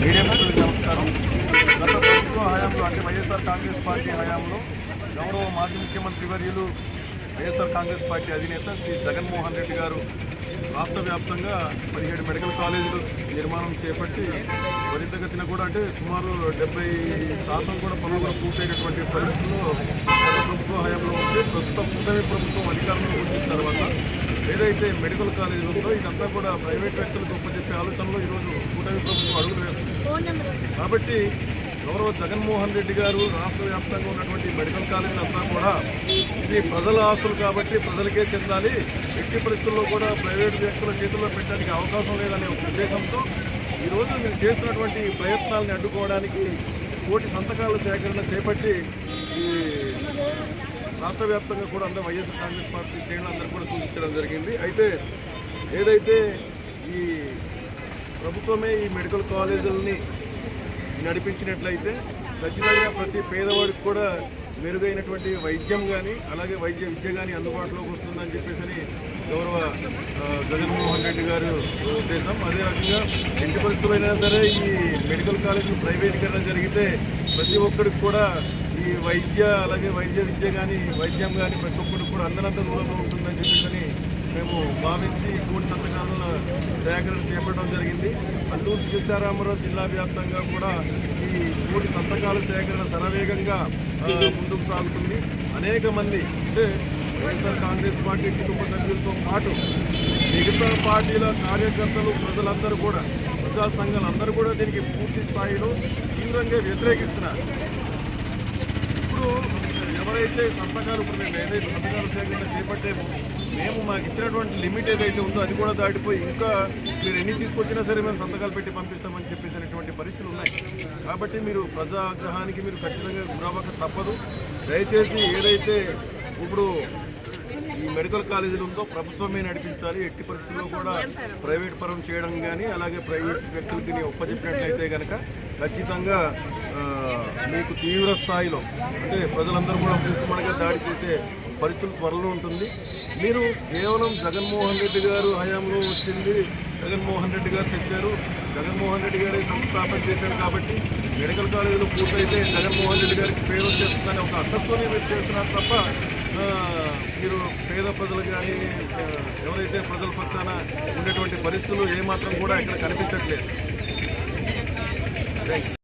Media మిత్రులకు నమస్కారం. గత ప్రభుత్వ హయాంలో అంటే వైఎస్ఆర్ కాంగ్రెస్ పార్టీ హయాంలో గౌరవ మాజీ ముఖ్యమంత్రి వర్యులు వైఎస్ఆర్ కాంగ్రెస్ పార్టీ అధినేత శ్రీ జగన్మోహన్ రెడ్డి గారు రాష్ట్ర వ్యాప్తంగా పదిహేడు మెడికల్ కాలేజీలు నిర్మాణం చేపట్టి త్వరితగతిన కూడా అంటే సుమారు డెబ్బై శాతం కూడా పనులు కూడా పూర్తయినటువంటి పరిస్థితుల్లో గత ప్రభుత్వ హయాంలో ఉంటే ప్రస్తుతం కూటమి ప్రభుత్వం అధికారంలోకి వచ్చిన తర్వాత ఏదైతే మెడికల్ కాలేజీలు ఉందో ఇదంతా కూడా ప్రైవేట్ వ్యక్తులు గొప్ప చెప్పే ఆలోచనలో ఈరోజు కూటమి ప్రభుత్వం అడుగులు వేస్తుంది. కాబట్టి గౌరవ జగన్మోహన్ రెడ్డి గారు రాష్ట్ర వ్యాప్తంగా ఉన్నటువంటి మెడికల్ కాలేజీలు అంతా కూడా ఇది ప్రజల ఆస్తులు కాబట్టి ప్రజలకే చెందాలి. ఎట్టి పరిస్థితుల్లో కూడా ప్రైవేట్ వ్యక్తుల చేతుల్లో పెట్టడానికి అవకాశం లేదనే ఒక ఉద్దేశంతో ఈరోజు మేము చేస్తున్నటువంటి ప్రయత్నాలను అడ్డుకోవడానికి కోటి సంతకాల సేకరణ చేపట్టి ఈ రాష్ట్ర వ్యాప్తంగా కూడా అందరూ వైఎస్ఆర్ కాంగ్రెస్ పార్టీ శ్రేణులందరూ కూడా సూచించడం జరిగింది. అయితే ఏదైతే ఈ ప్రభుత్వమే ఈ మెడికల్ కాలేజీలని నడిపించినట్లయితే ఖచ్చితంగా ప్రతి పేదవాడికి కూడా మెరుగైనటువంటి వైద్యం కానీ అలాగే వైద్య విద్య కానీ అందుబాటులోకి వస్తుందని చెప్పేసి అని గౌరవ జగన్మోహన్ రెడ్డి గారు ఉద్దేశం. అదే రకంగా ఎట్టి పరిస్థితులైనా సరే ఈ మెడికల్ కాలేజీలు ప్రైవేటీకరణ జరిగితే ప్రతి ఒక్కరికి కూడా ఈ వైద్య అలాగే వైద్య విద్య కానీ వైద్యం కానీ ప్రతి ఒక్కరికి కూడా అందనంత దూరంలో ఉంటుందని చెప్పేసి అని మేము భావించి కూడి సంతకాలను సేకరణ చేపట్టడం జరిగింది. అల్లూరు సీతారామరావు జిల్లా వ్యాప్తంగా కూడా ఈ కూడి సంతకాల సేకరణ శరవేగంగా ముందుకు సాగుతుంది. అనేక మంది అంటే వైఎస్ఆర్ కాంగ్రెస్ పార్టీ కుటుంబ సభ్యులతో పాటు మిగతా పార్టీల కార్యకర్తలు ప్రజలందరూ కూడా ప్రజా సంఘాలు అందరూ కూడా దీనికి పూర్తి స్థాయిలో తీవ్రంగా వ్యతిరేకిస్తున్నారు. ఎవరైతే సంతకాలు ఇప్పుడు మేము ఏదైతే సంతకాలు సేకరణ చేపట్టామో మేము మాకు ఇచ్చినటువంటి లిమిట్ ఏదైతే ఉందో అది కూడా దాటిపోయి ఇంకా మీరు ఎన్ని తీసుకొచ్చినా సరే మేము సంతకాలు పెట్టి పంపిస్తామని చెప్పేసినటువంటి పరిస్థితులు ఉన్నాయి. కాబట్టి మీరు ప్రజాగ్రహానికి మీరు ఖచ్చితంగా గురవ్వక తప్పదు. దయచేసి ఏదైతే ఇప్పుడు ఈ మెడికల్ కాలేజీలు ఉందో ప్రభుత్వమే నడిపించాలి. ఎట్టి పరిస్థితుల్లో కూడా ప్రైవేట్ పరం చేయడం కానీ అలాగే ప్రైవేట్ వ్యక్తులకి ఒప్పచెప్పినట్లయితే కనుక ఖచ్చితంగా మీకు తీవ్ర స్థాయిలో అంటే ప్రజలందరూ కూడా మూకుమడిగా దాడి చేసే పరిస్థితులు త్వరలో ఉంటుంది. మీరు కేవలం జగన్మోహన్ రెడ్డి గారు హయాంలో వచ్చింది జగన్మోహన్ రెడ్డి గారు తెచ్చారు. జగన్మోహన్ రెడ్డి గారే సంస్థాపన చేశారు కాబట్టి మెడికల్ కాలేజీలు పూర్తయితే జగన్మోహన్ రెడ్డి గారికి పేరు వచ్చేస్తుందని ఒక అర్థస్తోనే మీరు చేస్తున్నారు తప్ప మీరు పేద ప్రజలు కానీ ఎవరైతే ప్రజల పక్షాన ఉండేటువంటి పరిస్థితులు ఏమాత్రం కూడా ఇక్కడ కనిపించట్లేదు.